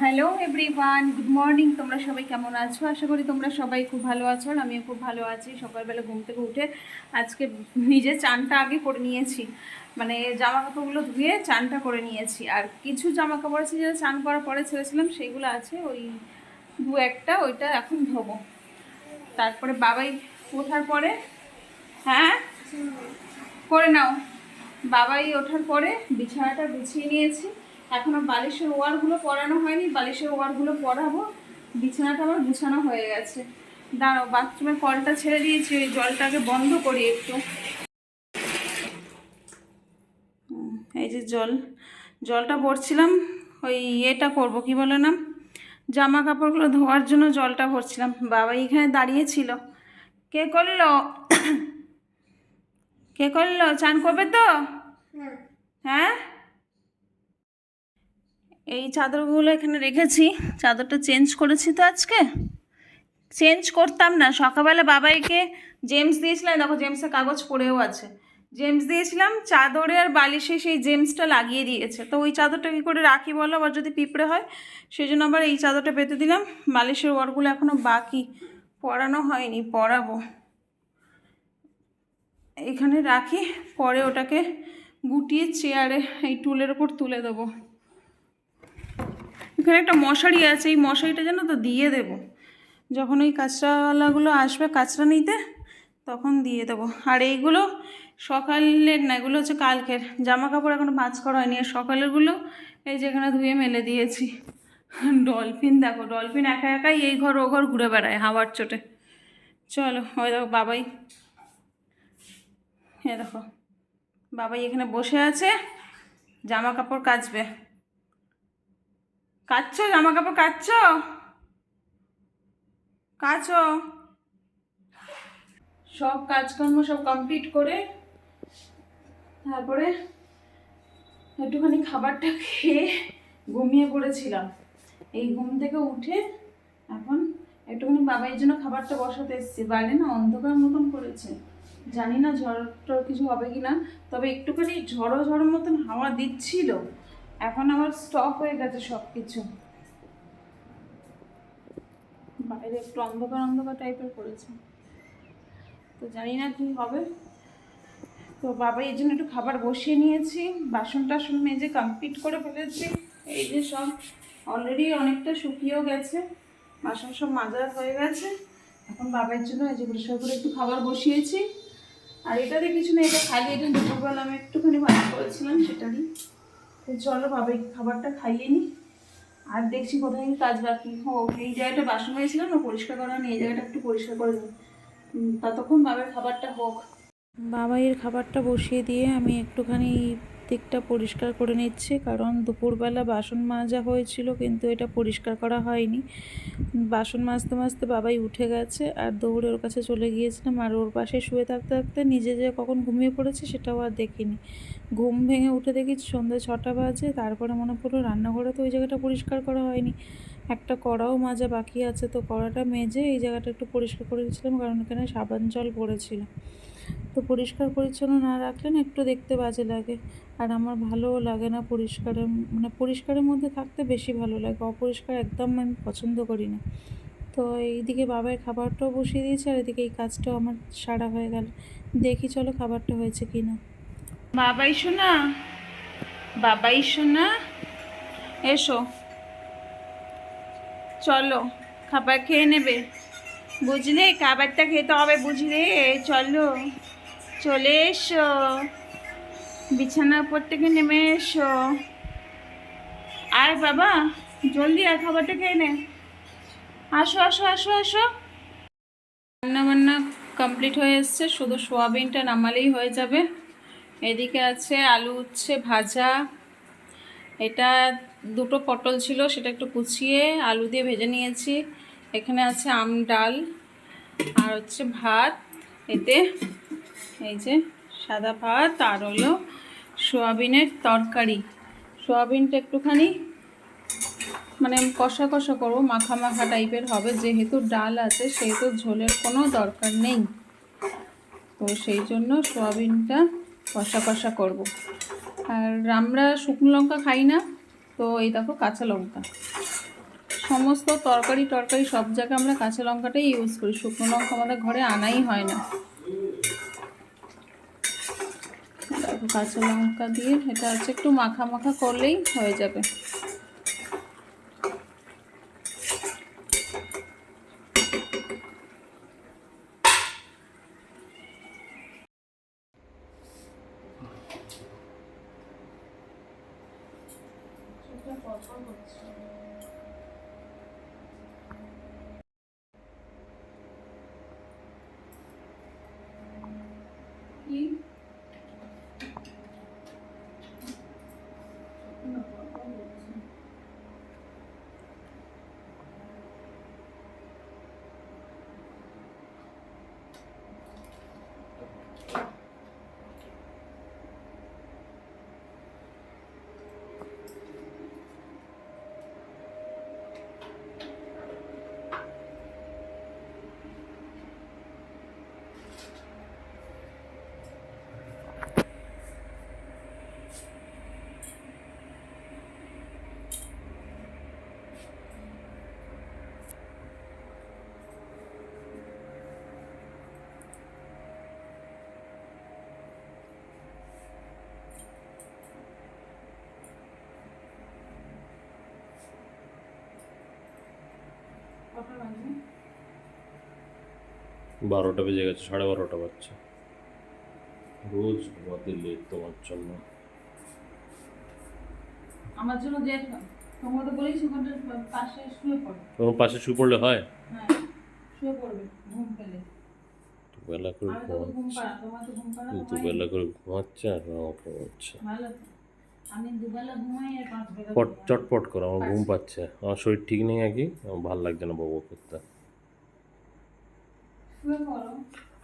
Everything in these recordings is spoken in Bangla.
হ্যালো এভরিওয়ান গুড মর্নিং তোমরা সবাই কেমন আছো? আশা করি তোমরা সবাই খুব ভালো আছো আর আমিও খুব ভালো আছি। সকালবেলা ঘুম থেকে উঠে আজকে নিজে চানটা আগে করে নিয়েছি। মানে জামা কাপড়গুলো ধুয়ে চানটা করে নিয়েছি। আর কিছু জামা কাপড় আছে যেটা চান করার পরে ছেড়েছিলাম সেইগুলো আছে ওই দু একটা, ওইটা এখন ধোবো। তারপরে বাবাই ওঠার পরে হ্যাঁ? করে নাও। বাবাই ওঠার পরে বিছানাটা গুছিয়ে নিয়েছি। এখনও বালিশের ওয়ারগুলো পরানো হয়নি বালিশের ওয়ারগুলো পরাবো। বিছানাটা আমার গুছানো হয়ে গেছে। দাঁড়াও বাথরুমের কলটা ছেড়ে দিয়েছি ওই জলটাকে বন্ধ করি একটু। এই যে জল জলটা ভরছিলাম ওই ইয়েটা করব কি বলে না জামা কাপড়গুলো ধোয়ার জন্য জলটা ভরছিলাম। বাবা এখানে দাঁড়িয়েছিল কে করল? কে করল? চান করবে তো? হ্যাঁ? এই চাদরগুলো এখানে রেখেছি। চাদরটা চেঞ্জ করেছি তো আজকে। চেঞ্জ করতাম না। সকালবেলা বাবাইকে জেমস দিয়েছিলাম দেখো জেমসের কাগজ পড়েও আছে। জেমস দিয়েছিলাম, চাদরে আর বালিশে সেই জেমসটা লাগিয়ে দিয়েছে। তো ওই চাদরটা কী করে রাখি বলো? আবার যদি পিঁপড়ে হয় সেই জন্য আবার এই চাদরটা পেতে দিলাম। বালিশের ওয়ারগুলো এখনও বাকি। পরানো হয়নি, পরাবো। এখানে রাখি, পরে ওটাকে গুটিয়ে চেয়ারে এই টুলের ওপর তুলে দেবো। এখানে একটা মশারি আছে, এই মশারিটা যেন তো দিয়ে দেবো। যখন ওই কাঁচরাওয়ালাগুলো আসবে কাঁচরা নিতে, তখন দিয়ে দেবো। আর এইগুলো সকালের না, এগুলো হচ্ছে কালকের। জামা কাপড় এখনও ভাঁজ করা হয়নি, আর সকালেরগুলো এই যেখানে ধুয়ে মেলে দিয়েছি। ডলফিন, দেখো, ডলফিন একা একাই এই ঘর, ও ঘর ঘুরে বেড়ায় হাওয়ার চোটে। চলো, ওই দেখো, বাবাই। হ্যাঁ দেখো, বাবাই এখানে বসে আছে জামা কাপড় কাচবে। কাচ্ছ জামা কাপড় কাচ্ছ? কাচো। সব কাজকর্ম সব কমপ্লিট করে তারপরে একটুখানি খাবারটা খেয়ে ঘুমিয়ে পড়েছিলাম। এই ঘুম থেকে উঠে এখন একটুখানি বাবাইয়ের জন্য খাবারটা বসাতে এসেছি। বাইরে না অন্ধকার মতন করেছে। জানি না ঝড় টড় কিছু হবে কি না তবে একটুখানি ঝড়ো ঝড়ো মতন হাওয়া দিচ্ছিল। এখন আমার স্টপ হয়ে গেছে সব কিছু বাইরে একটু অন্ধকার অন্ধকার টাইপের করেছে তো জানি না কি হবে। তো বাবা এই জন্য একটু খাবার বসিয়ে নিয়েছি, বাসন টাসন মেজে কমপ্লিট করে ফেলেছি। এই যে সব অলরেডি অনেকটা শুকিয়েও গেছে, বাসন সব মাজা হয়ে গেছে। এখন বাবার জন্য এই যে পরিষ্কার করে একটু খাবার বসিয়েছি। আর এটাতে কিছু নেই এটা খালি, এটা দুপুরবেলা আমি একটুখানি ভাত করেছিলাম, সেটা সেটারই তো চলো বাবাই খাবারটা খাইয়ে নিই আর দেখছি কোথায় কাজ বাকি। ও, এই জায়গাটা বাসন হয়েছিল না? পরিষ্কার করা আমি এই জায়গাটা একটু পরিষ্কার করে দিই ততক্ষণ বাবার খাবারটা হোক। বাবাইয়ের খাবারটা বসিয়ে দিয়ে আমি একটুখানি দিকটা পরিষ্কার করে নিচ্ছি, কারণ দুপুরবেলা বাসন মাজা হয়েছিল, কিন্তু এটা পরিষ্কার করা হয়নি। বাসন মাজতে মাজতে বাবাই উঠে গেছে আর দৌড়ে ওর কাছে চলে গিয়েছিলাম আর ওর পাশে শুয়ে থাকতে থাকতে নিজে যে কখন ঘুমিয়ে পড়েছে সেটাও আর দেখিনি। ঘুম ভেঙে উঠে দেখি সন্ধ্যে ছটা বাজে, তারপরে মনে পড়ল রান্নাঘরে তো ওই জায়গাটা পরিষ্কার করা হয়নি। একটা কড়াও মাজা বাকি আছে, তো কড়াটা মেজে এই জায়গাটা একটু পরিষ্কার করে দিয়েছিলাম, কারণ এখানে সাবান জল পড়েছিল। তো পরিষ্কার পরিচ্ছন্ন না রাখলে না একটু দেখতে বাজে লাগে। আর আমার ভালোও লাগে না পরিষ্কারের মানে পরিষ্কারের মধ্যে থাকতে বেশি ভালো লাগে। অপরিষ্কার একদম আমি পছন্দ করি না। তো এইদিকে বাবার খাবারটাও বসিয়ে দিয়েছে আর এদিকে এই কাজটাও আমার সারা হয়ে গেল। দেখি চলো খাবারটা হয়েছে কি না বাবাই শোনা বাবাই শোনা এসো। চলো, খাবার খেয়ে নেবে। বুঝলে? খাবারটা খেতে হবে বুঝলে? চলো, চলে এসো। বিছানার উপর থেকে নেমে এসো। আর বাবা, জলদি আর খাবারটা খেয়ে নে। আসো আসো আসো আসো। রান্না বান্না কমপ্লিট হয়ে এসছে, শুধু সোয়াবিনটা নামালেই হয়ে যাবে। এদিকে আছে আলু উচ্ছে ভাজা। এটা দুটো পটল ছিল, সেটা একটু কুচিয়ে আলু দিয়ে ভেজে নিয়েছি। এখানে আছে আম ডাল, আর হচ্ছে ভাত। এতে এই যে সাদা ভাত, আর হলো সোয়াবিনের তরকারি। সোয়াবিনটা একটুখানি মানে কষা কষা করব, মাখা মাখা টাইপের হবে। যেহেতু ডাল আছে, সেহেতু ঝোলের কোনো দরকার নেই। তো সেই জন্য সোয়াবিনটা কষা কষা করব। আর আমরা শুকনো লঙ্কা খাই না, তো এই দেখো কাঁচা লঙ্কা। সমস্ত তরকারি টরকারি সব জায়গায় আমরা কাঁচা লঙ্কাটাই ইউজ করি। শুকনো লঙ্কা আমাদের ঘরে আনাই হয় না। কাঁচা লঙ্কা দিয়ে এটা হচ্ছে একটু মাখা মাখা করলেই হয়ে যাবে কি কটা বাজে বারোটা বেজে গেছে সাড়ে বারোটা বাজছে। রোজ ঘুমাতে লেট তোমার জন্য। আমার জন্য যে তোমাকে তো বলেছি ওখানটা পাশে শুয়ে পড়ো। তোমার পাশে শুয়ে পড়লে হয়? হ্যাঁ শুয়ে পড়বে ঘুম পেলে। তো করে আমি তো ঘুমা ঘুম পাড়া তোমার তো ঘুম পাড়া কিন্তু বেলা করে ঘুমাচ্ছে আর আমাকে ঘুমাচ্ছে দুবেলা চটপট করো আমার ঘুম পাচ্ছে। আমার শরীর ঠিক নেই আর কি আমার ভালো লাগছে না বাবু করতে।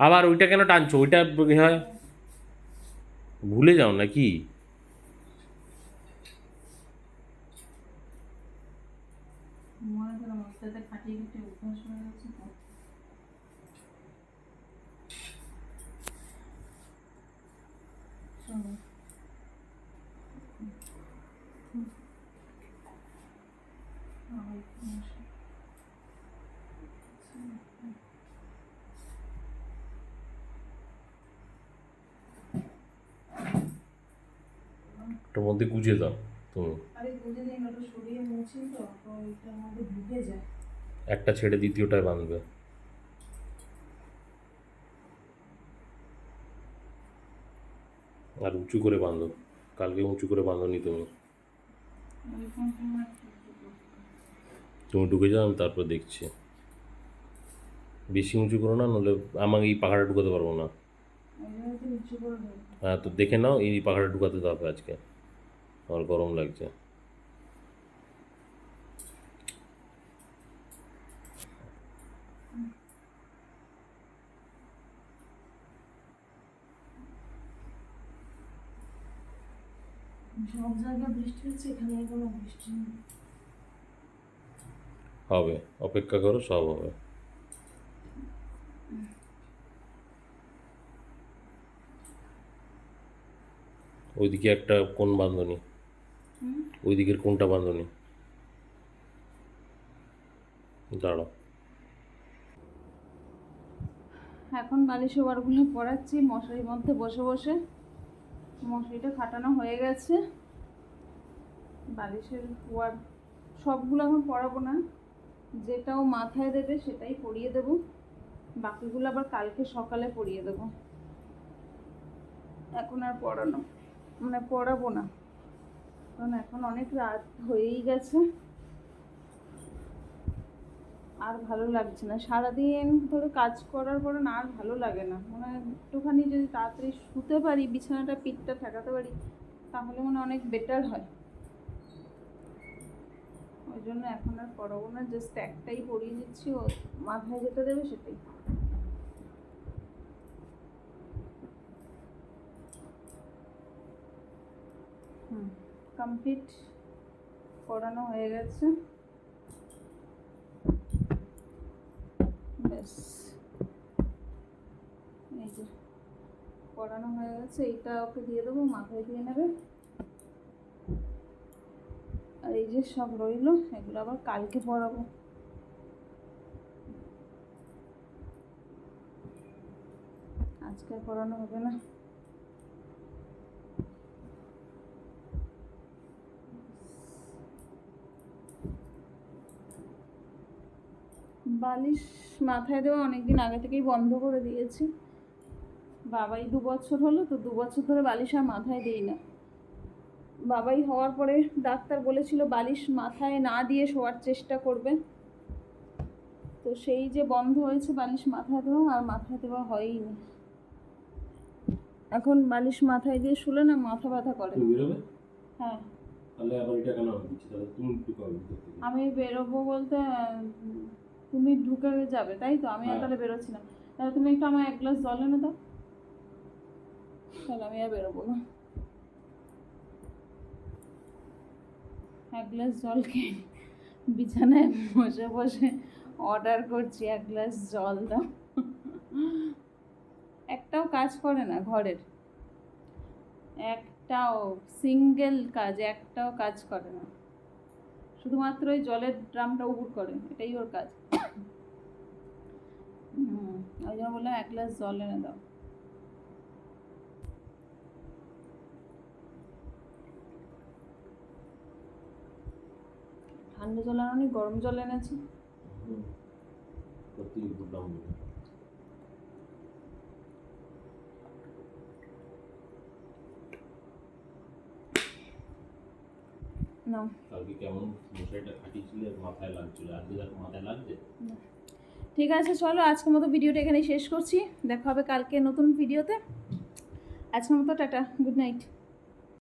আবার ওইটা কেন টানছো? ওইটা হয়? ভুলে যাও নাকি মনে করো মশলাটা খাটিয়ে খাটিয়ে অভ্যাস হয়ে গেছে তো শোনো ওটার মধ্যে গুজে দাও তো। একটা ছেড়ে দ্বিতীয়টায় বাঁধবে। আর উঁচু করে বাঁধো। কালকে উঁচু করে বাঁধো বাঁধনি তুমি। তুমি ঢুকে যাও আমি তারপর দেখছি। বেশি উঁচু করো না নাহলে আমাকে এই পাখাটা ঢুকাতে পারব না। হ্যাঁ তো দেখে নাও এই পাখাটা ঢুকাতে দাও আজকে। আমার গরম লাগছে। সব জায়গায় বৃষ্টি হচ্ছে এখানে কোনো বৃষ্টি নেই। হবে অপেক্ষা করো সব হবে। ওইদিকে একটা কোন হুম? ওই দিকের কোনটা বাঁধনি দাঁড়াও। এখন বালিশ ওভারগুলো পরাচ্ছি মশারির মধ্যে বসে বসে। মশারিটা খাটানো হয়ে গেছে। বালিশের ওয়ার সবগুলো এখন পরাবো না। যেটাও মাথায় দেবে সেটাই পরিয়ে দেব। বাকিগুলো আবার কালকে সকালে পরিয়ে দেব। এখন আর পড়ানো মানে পড়াবো না। কারণ এখন অনেক রাত হয়েই গেছে। আর ভালো লাগছে না। সারাদিন ধরে কাজ করার পরে না আর ভালো লাগে না। মনে হয় একটুখানি যদি তাড়াতাড়ি শুতে পারি, বিছানাটা, পিঠটা ঠেকাতে পারি, তাহলে মনে অনেক বেটার হয়। ওই জন্য এখন আর পড়াবো না। জাস্ট একটাই পড়িয়ে দিচ্ছি ও মাথায় যেটা দেবে সেটাই। হুম। কমপ্লিট করানো হয়ে গেছে। ব্যাস। হয়ে গেছে, এইটা ওকে দিয়ে দেবো, মাথায় দিয়ে নেবে। আর এই যে সব রইল, এগুলো আবার কালকে পরাবো আজকে পড়ানো হবে না। বালিশ মাথায় দেওয়া অনেকদিন আগে থেকেই বন্ধ করে দিয়েছি। বাবাই দু বছর হলো তো দু বছর ধরে বালিশ আর মাথায় দিই না। বাবাই হওয়ার পরে ডাক্তার বলেছিল বালিশ মাথায় না দিয়ে শোয়ার চেষ্টা করবে। তো সেই যে বন্ধ হয়েছে বালিশ মাথায় দেওয়া আর মাথায় দেওয়া হয়ই না এখন বালিশ মাথায় দিয়ে শুলে না মাথা ব্যথা করে। হ্যাঁ। তাহলে আবার এটা কেন আমি বেরোবো বলতে তুমি ঢুকে যাবে তাই তো? আমি আর হ্যাঁ। তাহলে বেরোচ্ছি না তাহলে তুমি একটু আমার এক গ্লাস জল এনে দাও। তাহলে আমি আর বেরোবো না। এক গ্লাস জল খেয়ে বিছানায় বসে বসে অর্ডার করছি এক গ্লাস জল দাও। একটাও কাজ করে না ঘরের। একটাও সিঙ্গেল কাজ একটাও কাজ করে না। শুধুমাত্র ওই জলের ড্রামটা উবুর করে, এটাই ওর কাজ। ওই জন্য বললাম এক গ্লাস জল এনে দাও। ঠান্ডা জল আনি গরম জল এনেছি। হুম। সত্যি বুঝলাম না। না কালকে কেমন মশারিটা খাটিয়েছিলে মাথায় লাগছিল? আজকে দেখো মাথায় লাগছে? ঠিক আছে চলো আজকের মতো ভিডিওটা এখানে শেষ করছি। দেখা হবে কালকে নতুন ভিডিওতে। আজকের মতো টাটা গুড নাইট।